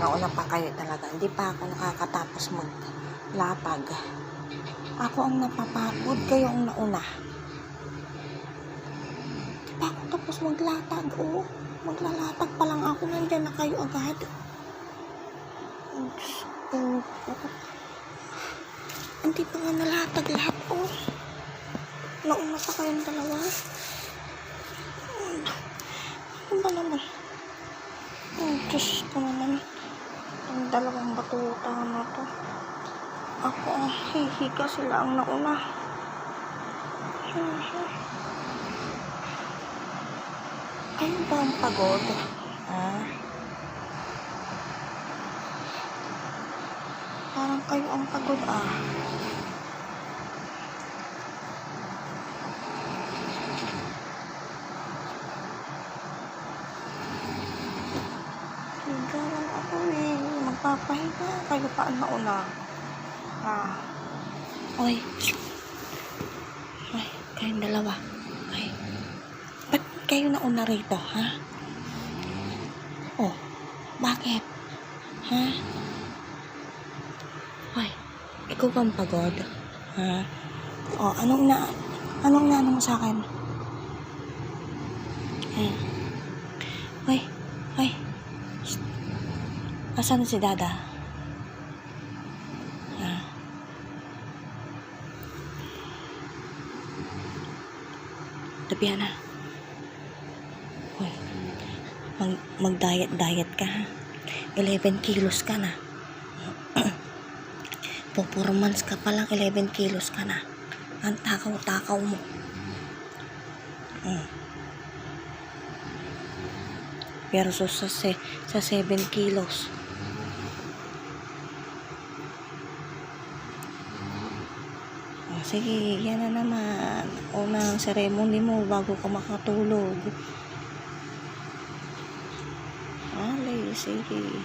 nauna pa kayo talaga. Hindi pa ako nakakatapos maglatag. Ako ang napapagod, kayo ang nauna. Hindi pa ako tapos maglatag, oh. Maglalatag pa lang ako, nandyan na kayo agad. Ko. Hindi pa nga nalatag lahat, oh. Nauna pa kayong dalawa. Ano ba naman? Ang Diyos ko naman. Ang dalawang batuta na to. Ako ang hihiga sila ang nauna. Kayo ba ang pagod? Ah? Parang kayo ang pagod ah. Higa lang ako Magpapahinga. Kayo pa ang nauna. Ah. Oy. Ay, kayong dalawa. Ay. Ba't kayo nauna rito, ha? Oh, bakit? Ha? Ay, ikaw bang pagod? Ha? Oh, anong na... Anong naano mo sa akin? Eh. Ay, ay. Asan si Dada? Ha? Tabihan na. Hoy, mag, mag-diet-diet ka ha. 11 kilos ka na. Po 4 months ka pa lang, 11 kilos ka na. Ang takaw-takaw mo. Mm. Pero so, sa, se, sa 7 kilos. Sige, yan na naman. Unang ceremony mo bago ka makatulog. Alay, sige.